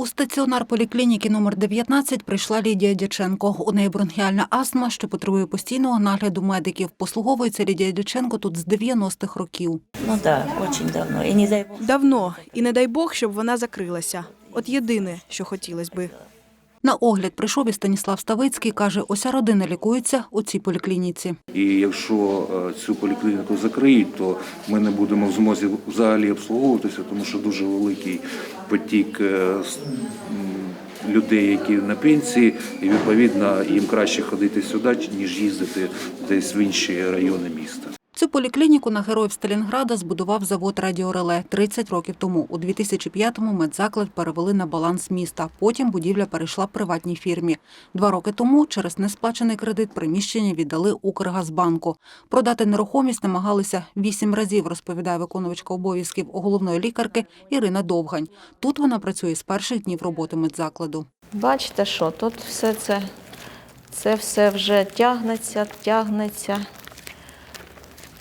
У стаціонар поліклініки номер 19 прийшла Лідія Дяченко. У неї бронхіальна астма, що потребує постійного нагляду медиків. Послуговується Лідія Дяченко тут з 90-х років. Ну да, очень давно. і не дай бог. Давно, і не дай Бог, щоб вона закрилася. От єдине, що хотілося би. На огляд прийшов і Станіслав Ставицький. Каже, уся родина лікується у цій поліклініці. І якщо е, цю поліклініку закриють, то ми не будемо в змозі взагалі обслуговуватися, тому що дуже великий потік е, людей, які на пенсії, і відповідно їм краще ходити сюди, ніж їздити десь в інші райони міста. Цю поліклініку на героїв Сталінграда збудував завод Радіореле 30 років тому. У 2005-му медзаклад перевели на баланс міста. Потім будівля перейшла приватній фірмі. Два роки тому через несплачений кредит приміщення віддали Укргазбанку. Продати нерухомість намагалися вісім разів, розповідає виконувачка обов'язків головної лікарки Ірина Довгань. Тут вона працює з перших днів роботи медзакладу. Бачите, що тут все це, це все вже тягнеться, тягнеться.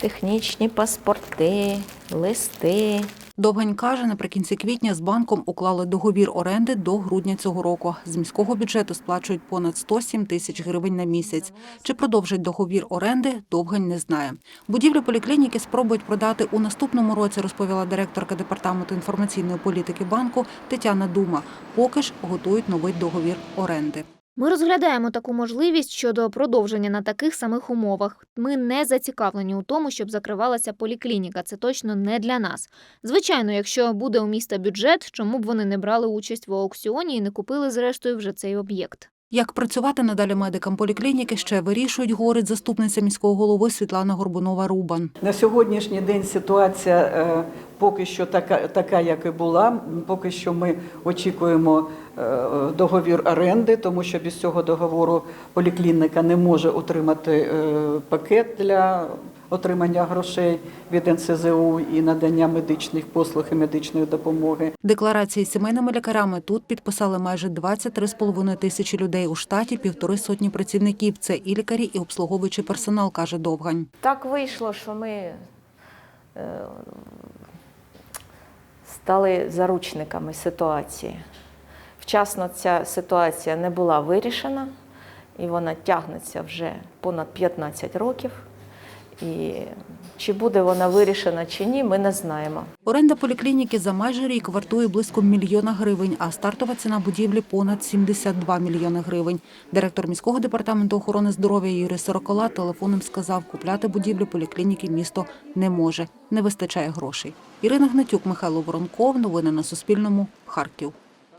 Технічні паспорти, листи. Довгань каже, наприкінці квітня з банком уклали договір оренди до грудня цього року. З міського бюджету сплачують понад 107 тисяч гривень на місяць. Чи продовжать договір оренди, Довгань не знає. Будівлю поліклініки спробують продати у наступному році, розповіла директорка департаменту інформаційної політики банку Тетяна Дума. Поки ж готують новий договір оренди. Ми розглядаємо таку можливість щодо продовження на таких самих умовах. Ми не зацікавлені у тому, щоб закривалася поліклініка. Це точно не для нас. Звичайно, якщо буде у міста бюджет, чому б вони не брали участь в аукціоні і не купили зрештою вже цей об'єкт. Як працювати надалі медикам поліклініки, ще вирішують, говорить заступниця міського голови Світлана Горбунова-Рубан. На сьогоднішній день ситуація е, поки що така, така, як і була. Поки що ми очікуємо е, договір оренди, тому що без цього договору поліклініка не може отримати е, пакет для отримання грошей від НСЗУ і надання медичних послуг і медичної допомоги. Декларації з сімейними лікарями тут підписали майже 23,5 тисячі людей у штаті, півтори сотні працівників. Це і лікарі, і обслуговуючий персонал, каже Довгань. Так вийшло, що ми е, стали заручниками ситуації. Вчасно ця ситуація не була вирішена, і вона тягнеться вже понад 15 років. І чи буде вона вирішена чи ні, ми не знаємо. Оренда поліклініки за майже рік вартує близько мільйона гривень, а стартова ціна будівлі понад 72 мільйони гривень. Директор міського департаменту охорони здоров'я Юрій Сорокола телефоном сказав, купляти будівлю поліклініки місто не може, не вистачає грошей. Ірина Гнатюк, Михайло Воронков. Новини на Суспільному. Харків.